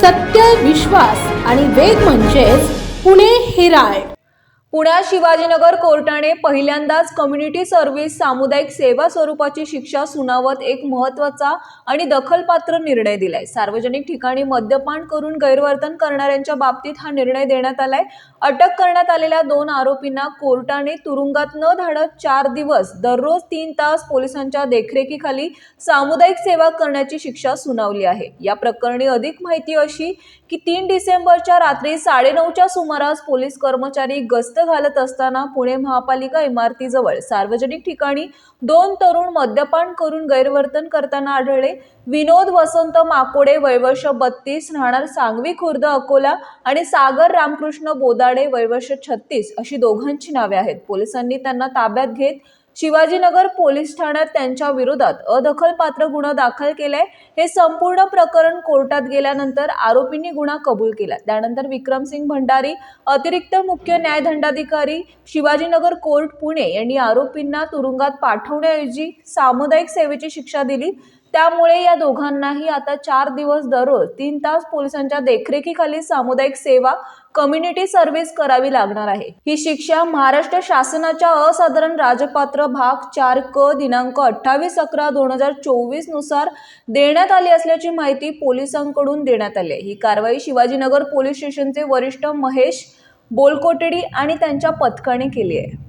सत्य विश्वास आणि वेग म्हणजेच पुणे हिराल्ड पुण्यात शिवाजीनगर कोर्टाने पहिल्यांदाच कम्युनिटी सर्व्हिस सामुदायिक सेवा स्वरूपाची शिक्षा सुनावत एक महत्त्वाचा आणि दखलपात्र निर्णय दिलाय. सार्वजनिक ठिकाणी मद्यपान करून गैरवर्तन करणाऱ्यांच्या बाबतीत हा निर्णय देण्यात आलाय. अटक करण्यात आलेल्या दोन आरोपींना कोर्टाने तुरुंगात न धाडत चार दिवस दररोज तीन तास पोलिसांच्या देखरेखीखाली सामुदायिक सेवा करण्याची शिक्षा सुनावली आहे. या प्रकरणी अधिक माहिती अशी की तीन डिसेंबरच्या रात्री साडेनऊच्या सुमारास पोलीस कर्मचारी गस्त घालत असताना पुणे महापालिका इमारतीजवळ सार्वजनिक ठिकाणी दोन तरुण मद्यपान करून गैरवर्तन करताना आढळले. विनोद वसंत माकोडे वैवर्ष बत्तीस राहणार सांगवी खुर्द अकोला आणि सागर रामकृष्ण बोदाडे वैवर्ष छत्तीस अशी दोघांची नावे आहेत. पोलिसांनी त्यांना ताब्यात घेत शिवाजीनगर पोलीस ठाण्यात त्यांच्या विरोधात अदखलपात्र गुन्हा दाखल केलाय. हे संपूर्ण प्रकरण कोर्टात गेल्यानंतर आरोपींनी गुन्हा कबूल केला. त्यानंतर विक्रमसिंग भंडारी अतिरिक्त मुख्य न्यायदंडाधिकारी शिवाजीनगर कोर्ट पुणे यांनी आरोपींना तुरुंगात पाठवण्याऐवजी सामुदायिक सेवेची शिक्षा दिली. त्यामुळे या दोघांनाही आता चार दिवस दररोज तीन तास पोलिसांच्या देखरेखीखाली सामुदायिक सेवा कम्युनिटी सर्व्हिस करावी लागणार आहे. ही शिक्षा महाराष्ट्र शासनाच्या असाधारण राजपात्र भाग चार क दिनांक अठ्ठावीस अकरा दोन हजार चोवीसनुसार देण्यात आली असल्याची माहिती पोलिसांकडून देण्यात आली आहे. ही कारवाई शिवाजीनगर पोलीस स्टेशनचे वरिष्ठ महेश बोलकोटडी आणि त्यांच्या पथकाने केली आहे.